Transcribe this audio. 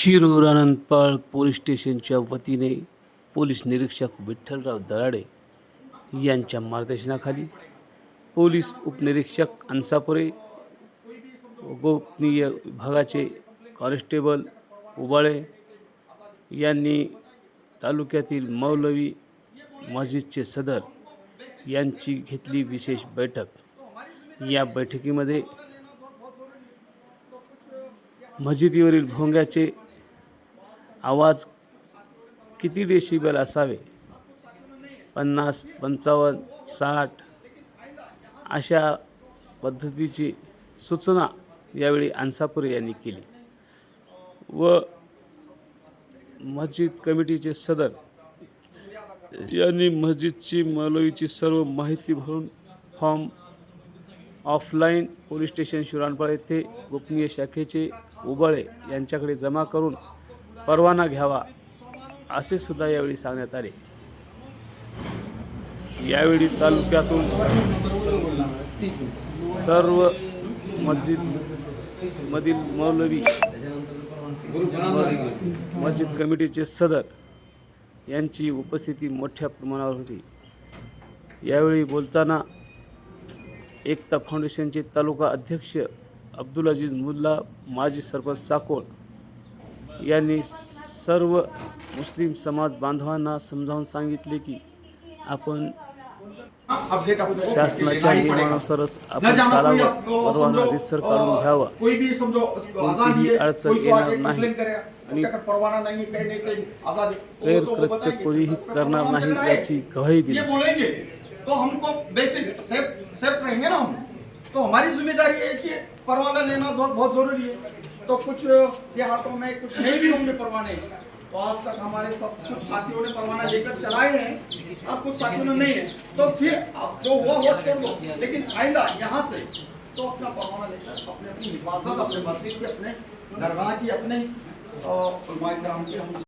Shirur आनंदपाळ police स्टेशनच्या वतीने police निरीक्षक विठ्ठलराव दराडे यांच्या मार्गदर्शनाखाली पोलीस उपनिरीक्षक अन्सापुरे गोपनीय विभागाचे कॉन्स्टेबल उबाळे यांनी तालुक्यातील मौलवी मस्जिदचे सदर यांची घेतली विशेष बैठक. या बैठकीमध्ये मस्जिदीवरील भोंग्याचे आवाज किती डेसिबल असावे? पन्नास पंचावन्न साठ अशा पद्धतीची सूचना यावेळी अन्सापुरे यांनी केली. व मस्जिद कमिटीचे सदर यांनी मस्जिदची मौलवीची सर्व माहिती भरून form offline police station Shiranpal येथे गोपनीय शाखेचे उबाळे यांच्याकडे जमा करून परवाना घ्यावा असे सुद्धा यावेळी सांगण्यात आले. यावेळी तालुक्यातून सर्व मस्जिद मधील मौलवी मस्जिद कमिटीचे सदर यांची उपस्थिती मोठ्या प्रमाणावर होती. यावेळी बोलताना एकता फाउंडेशनचे तालुका अध्यक्ष अब्दुल अजीज मुल्ला माजी सरपंच साकोळ यांनी सर्व मुस्लिम समाज बांधवांना समजावून सांगितले की आपण शासनाच्या नियमानुसारच आपण चालावं. परवाना रिसर काढून घ्यावा. कोणतीही है अडचण येणार नाही. आणि त्याच्याकडे परवाना नहीं कहीं नहीं कहीं आजादी वो गैर तो वो कृत्य बताएंगे। कोणीही करणार नाही। याची गवाही दिली. ये बोलेंगे तो हमको बेसिक सेफ सेफ रहेंगे ना हम. तो हमारी जिम्मेदारी है कि परवाना लेना बहुत जरूरी है. तो कुछ के हाथों में कुछ नहीं भी होंगे परवाने. तो आज तक हमारे सब कुछ साथियों ने परवाना लेकर चलाए हैं अब कुछ साथियों ने नहीं है। तो फिर आप जो हुआ हुआ छोड़ दो। लेकिन आइंदा, यहाँ से तो अपना परवाना लेकर अपने अपनी हिफाजत, अपने मस्जिद की, अपने दरगाह की, अपने